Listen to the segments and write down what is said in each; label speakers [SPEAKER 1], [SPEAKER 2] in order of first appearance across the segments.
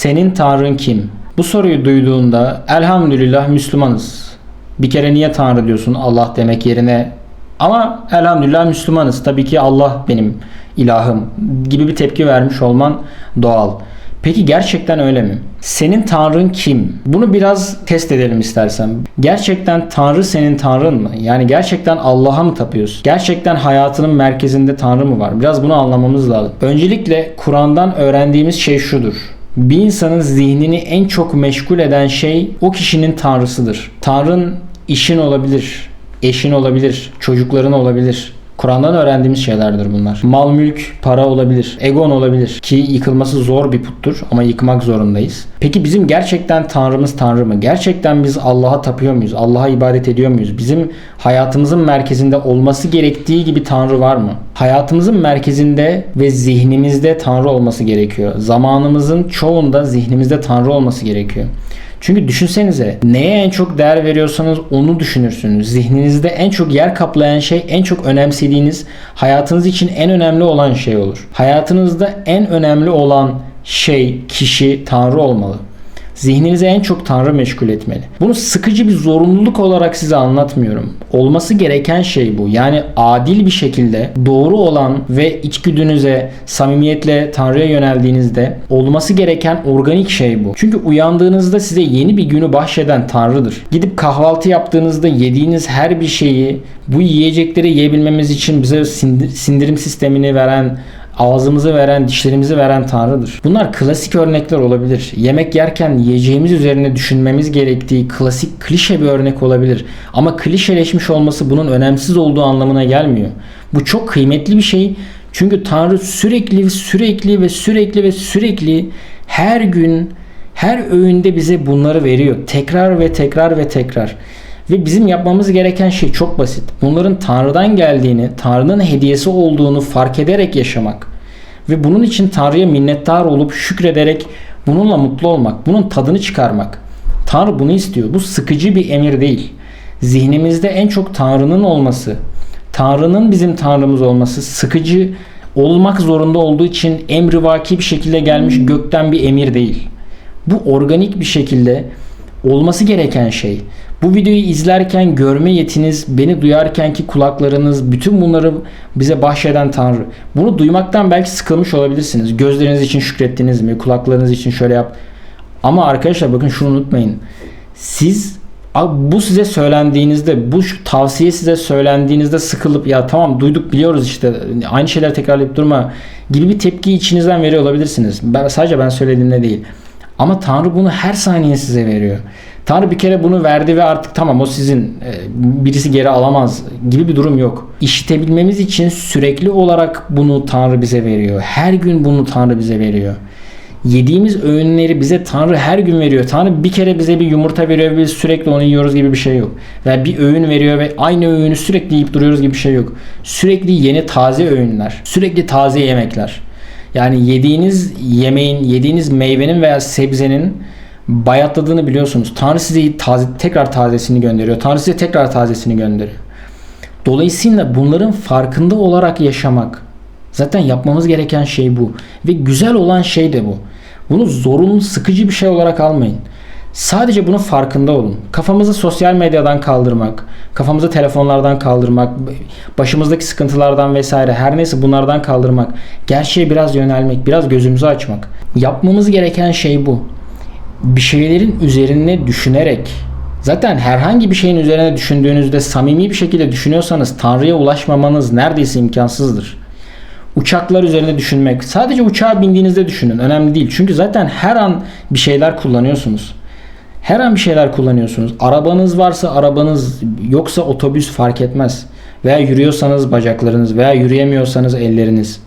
[SPEAKER 1] Senin Tanrın kim? Bu soruyu duyduğunda elhamdülillah Müslümanız. Bir kere niye Tanrı diyorsun Allah demek yerine ama elhamdülillah Müslümanız. Tabii ki Allah benim ilahım gibi bir tepki vermiş olman doğal. Peki gerçekten öyle mi? Senin tanrın kim? Bunu biraz test edelim istersen. Gerçekten tanrı senin tanrın mı? Yani gerçekten Allah'a mı tapıyorsun? Gerçekten hayatının merkezinde tanrı mı var? Biraz bunu anlamamız lazım. Öncelikle Kur'an'dan öğrendiğimiz şey şudur. Bir insanın zihnini en çok meşgul eden şey o kişinin tanrısıdır. Tanrın işin olabilir, eşin olabilir, çocukların olabilir. Kur'an'dan öğrendiğimiz şeylerdir bunlar. Mal, mülk, para olabilir. Egon olabilir. Ki yıkılması zor bir puttur ama yıkmak zorundayız. Peki bizim gerçekten Tanrımız Tanrı mı? Gerçekten biz Allah'a tapıyor muyuz? Allah'a ibadet ediyor muyuz? Bizim hayatımızın merkezinde olması gerektiği gibi Tanrı var mı? Hayatımızın merkezinde ve zihnimizde Tanrı olması gerekiyor. Zamanımızın çoğunda zihnimizde Tanrı olması gerekiyor. Çünkü düşünsenize neye en çok değer veriyorsanız onu düşünürsünüz. Zihninizde en çok yer kaplayan şey en çok önemsediğiniz hayatınız için en önemli olan şey olur. Hayatınızda en önemli olan şey, kişi Tanrı olmalı. Zihninizi en çok Tanrı meşgul etmeli. Bunu sıkıcı bir zorunluluk olarak size anlatmıyorum. Olması gereken şey bu. Yani adil bir şekilde doğru olan ve içgüdünüze samimiyetle Tanrı'ya yöneldiğinizde olması gereken organik şey bu. Çünkü uyandığınızda size yeni bir günü bahşeden Tanrı'dır. Gidip kahvaltı yaptığınızda yediğiniz her bir şeyi bu yiyecekleri yiyebilmemiz için bize sindirim sistemini veren ağzımızı veren, dişlerimizi veren Tanrı'dır. Bunlar klasik örnekler olabilir. Yemek yerken yiyeceğimiz üzerine düşünmemiz gerektiği klasik klişe bir örnek olabilir. Ama klişeleşmiş olması bunun önemsiz olduğu anlamına gelmiyor. Bu çok kıymetli bir şey. Çünkü Tanrı sürekli sürekli ve sürekli ve sürekli her gün her öğünde bize bunları veriyor. Tekrar ve tekrar ve tekrar. Ve bizim yapmamız gereken şey çok basit. Bunların Tanrı'dan geldiğini, Tanrı'nın hediyesi olduğunu fark ederek yaşamak. Ve bunun için Tanrı'ya minnettar olup şükrederek bununla mutlu olmak, bunun tadını çıkarmak. Tanrı bunu istiyor. Bu sıkıcı bir emir değil. Zihnimizde en çok Tanrı'nın olması, Tanrı'nın bizim Tanrımız olması sıkıcı olmak zorunda olduğu için emrivaki bir şekilde gelmiş gökten bir emir değil. Bu organik bir şekilde olması gereken şey. Bu videoyu izlerken görme yetiniz, beni duyarken ki kulaklarınız, bütün bunları bize bahşeden Tanrı. Bunu duymaktan belki sıkılmış olabilirsiniz. Gözleriniz için şükrettiniz mi? Kulaklarınız için şöyle yap. Ama arkadaşlar bakın şunu unutmayın. Siz bu size söylendiğinizde, bu tavsiye size söylendiğinizde sıkılıp ya tamam duyduk biliyoruz işte aynı şeyler tekrarlayıp durma gibi bir tepki içinizden veriyor olabilirsiniz. Ben, sadece ben söylediğimde değil. Ama Tanrı bunu her saniye size veriyor. Tanrı bir kere bunu verdi ve artık tamam o sizin e, birisi geri alamaz gibi bir durum yok. İşitebilmemiz için sürekli olarak bunu Tanrı bize veriyor. Her gün bunu Tanrı bize veriyor. Yediğimiz öğünleri bize Tanrı her gün veriyor. Tanrı bir kere bize bir yumurta veriyor ve biz sürekli onu yiyoruz gibi bir şey yok. Ve bir öğün veriyor ve aynı öğünü sürekli yiyip duruyoruz gibi bir şey yok. Sürekli yeni taze öğünler, sürekli taze yemekler. Yani yediğiniz yemeğin, yediğiniz meyvenin veya sebzenin bayatladığını biliyorsunuz. Tanrı size taze, tekrar tazesini gönderiyor. Tanrı size tekrar tazesini gönderiyor. Dolayısıyla bunların farkında olarak yaşamak zaten yapmamız gereken şey bu. Ve güzel olan şey de bu. Bunu zorunlu, sıkıcı bir şey olarak almayın. Sadece bunun farkında olun. Kafamızı sosyal medyadan kaldırmak, kafamızı telefonlardan kaldırmak, başımızdaki sıkıntılardan vesaire her neyse bunlardan kaldırmak, gerçeğe biraz yönelmek, biraz gözümüzü açmak. Yapmamız gereken şey bu bir şeylerin üzerine düşünerek zaten herhangi bir şeyin üzerine düşündüğünüzde samimi bir şekilde düşünüyorsanız Tanrı'ya ulaşmamanız neredeyse imkansızdır. Uçaklar üzerine düşünmek. Sadece uçağa bindiğinizde düşünün. Önemli değil. Çünkü zaten her an bir şeyler kullanıyorsunuz. Her an bir şeyler kullanıyorsunuz. Arabanız varsa arabanız yoksa otobüs fark etmez. Veya yürüyorsanız bacaklarınız veya yürüyemiyorsanız elleriniz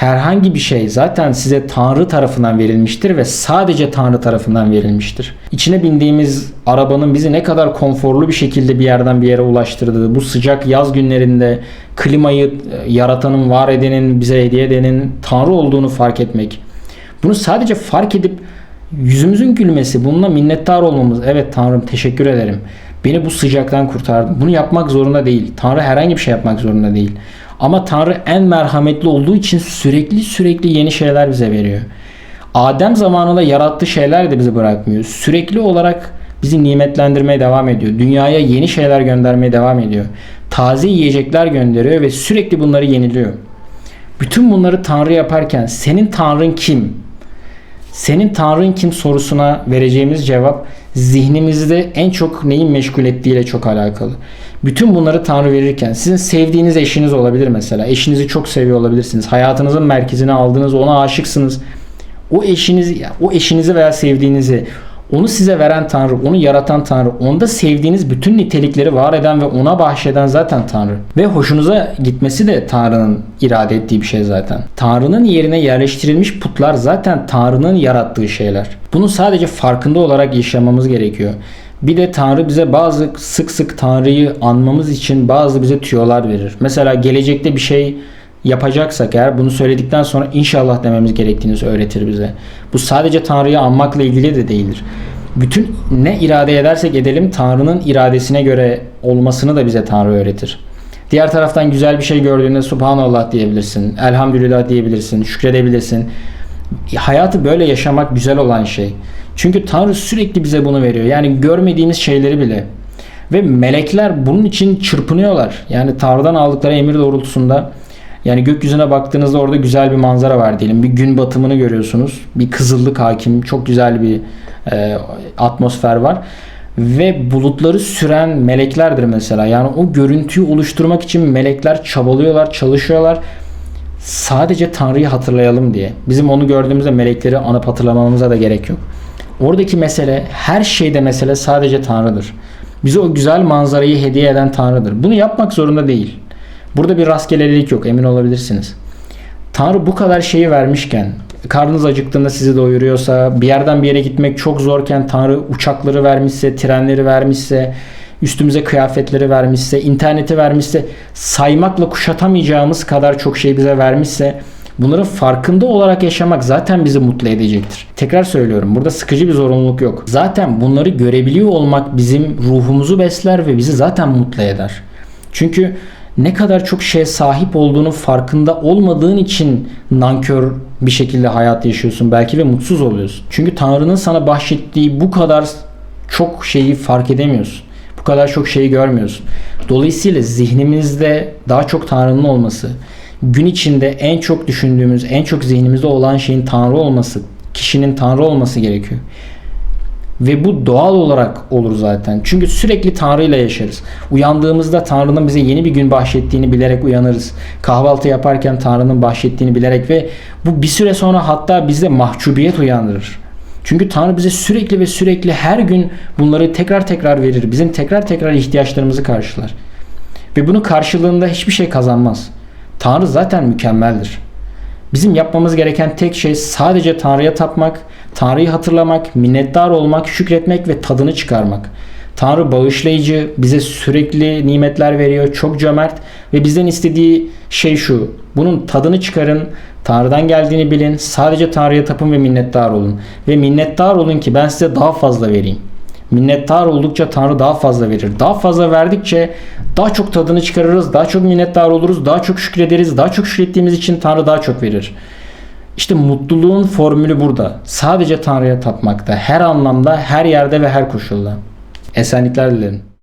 [SPEAKER 1] herhangi bir şey zaten size Tanrı tarafından verilmiştir ve sadece Tanrı tarafından verilmiştir. İçine bindiğimiz arabanın bizi ne kadar konforlu bir şekilde bir yerden bir yere ulaştırdığı, bu sıcak yaz günlerinde klimayı e, yaratanın, var edenin, bize hediye edenin Tanrı olduğunu fark etmek. Bunu sadece fark edip yüzümüzün gülmesi, bununla minnettar olmamız. Evet Tanrım teşekkür ederim. Beni bu sıcaktan kurtardın. Bunu yapmak zorunda değil. Tanrı herhangi bir şey yapmak zorunda değil. Ama Tanrı en merhametli olduğu için sürekli sürekli yeni şeyler bize veriyor. Adem zamanında yarattığı şeyler de bizi bırakmıyor. Sürekli olarak bizi nimetlendirmeye devam ediyor. Dünyaya yeni şeyler göndermeye devam ediyor. Taze yiyecekler gönderiyor ve sürekli bunları yeniliyor. Bütün bunları Tanrı yaparken senin Tanrın kim? Senin Tanrın kim sorusuna vereceğimiz cevap zihnimizde en çok neyin meşgul ettiğiyle çok alakalı. Bütün bunları Tanrı verirken sizin sevdiğiniz eşiniz olabilir mesela. Eşinizi çok seviyor olabilirsiniz. Hayatınızın merkezine aldınız, ona aşıksınız. O eşinizi, o eşinizi veya sevdiğinizi onu size veren Tanrı, onu yaratan Tanrı, onda sevdiğiniz bütün nitelikleri var eden ve ona bahşeden zaten Tanrı. Ve hoşunuza gitmesi de Tanrı'nın irade ettiği bir şey zaten. Tanrı'nın yerine yerleştirilmiş putlar zaten Tanrı'nın yarattığı şeyler. Bunu sadece farkında olarak yaşamamız gerekiyor. Bir de Tanrı bize bazı sık sık Tanrı'yı anmamız için bazı bize tüyolar verir. Mesela gelecekte bir şey yapacaksak eğer bunu söyledikten sonra inşallah dememiz gerektiğini öğretir bize. Bu sadece Tanrı'yı anmakla ilgili de değildir. Bütün ne irade edersek edelim Tanrı'nın iradesine göre olmasını da bize Tanrı öğretir. Diğer taraftan güzel bir şey gördüğünde Subhanallah diyebilirsin, Elhamdülillah diyebilirsin, şükredebilirsin. Hayatı böyle yaşamak güzel olan şey. Çünkü Tanrı sürekli bize bunu veriyor. Yani görmediğimiz şeyleri bile. Ve melekler bunun için çırpınıyorlar. Yani Tanrı'dan aldıkları emir doğrultusunda yani gökyüzüne baktığınızda orada güzel bir manzara var diyelim. Bir gün batımını görüyorsunuz. Bir kızıllık hakim. Çok güzel bir e, atmosfer var. Ve bulutları süren meleklerdir mesela. Yani o görüntüyü oluşturmak için melekler çabalıyorlar, çalışıyorlar. Sadece Tanrı'yı hatırlayalım diye. Bizim onu gördüğümüzde melekleri anıp hatırlamamıza da gerek yok. Oradaki mesele, her şeyde mesele sadece Tanrı'dır. Bize o güzel manzarayı hediye eden Tanrı'dır. Bunu yapmak zorunda değil. Burada bir rastgelelik yok emin olabilirsiniz. Tanrı bu kadar şeyi vermişken karnınız acıktığında sizi doyuruyorsa bir yerden bir yere gitmek çok zorken Tanrı uçakları vermişse, trenleri vermişse, üstümüze kıyafetleri vermişse, interneti vermişse, saymakla kuşatamayacağımız kadar çok şey bize vermişse bunların farkında olarak yaşamak zaten bizi mutlu edecektir. Tekrar söylüyorum burada sıkıcı bir zorunluluk yok. Zaten bunları görebiliyor olmak bizim ruhumuzu besler ve bizi zaten mutlu eder. Çünkü ne kadar çok şeye sahip olduğunu farkında olmadığın için nankör bir şekilde hayat yaşıyorsun belki ve mutsuz oluyorsun. Çünkü Tanrı'nın sana bahşettiği bu kadar çok şeyi fark edemiyorsun. Bu kadar çok şeyi görmüyorsun. Dolayısıyla zihnimizde daha çok Tanrı'nın olması, gün içinde en çok düşündüğümüz, en çok zihnimizde olan şeyin Tanrı olması, kişinin Tanrı olması gerekiyor. Ve bu doğal olarak olur zaten. Çünkü sürekli Tanrı ile yaşarız. Uyandığımızda Tanrı'nın bize yeni bir gün bahşettiğini bilerek uyanırız. Kahvaltı yaparken Tanrı'nın bahşettiğini bilerek ve bu bir süre sonra hatta bizde mahcubiyet uyandırır. Çünkü Tanrı bize sürekli ve sürekli her gün bunları tekrar tekrar verir. Bizim tekrar tekrar ihtiyaçlarımızı karşılar. Ve bunun karşılığında hiçbir şey kazanmaz. Tanrı zaten mükemmeldir. Bizim yapmamız gereken tek şey sadece Tanrı'ya tapmak, Tanrı'yı hatırlamak, minnettar olmak, şükretmek ve tadını çıkarmak. Tanrı bağışlayıcı, bize sürekli nimetler veriyor, çok cömert ve bizden istediği şey şu. Bunun tadını çıkarın, Tanrı'dan geldiğini bilin, sadece Tanrı'ya tapın ve minnettar olun. Ve minnettar olun ki ben size daha fazla vereyim. Minnettar oldukça Tanrı daha fazla verir. Daha fazla verdikçe daha çok tadını çıkarırız, daha çok minnettar oluruz, daha çok şükrederiz. Daha çok şükrettiğimiz için Tanrı daha çok verir. İşte mutluluğun formülü burada. Sadece Tanrı'ya tapmakta. Her anlamda, her yerde ve her koşulda. Esenlikler dilerim.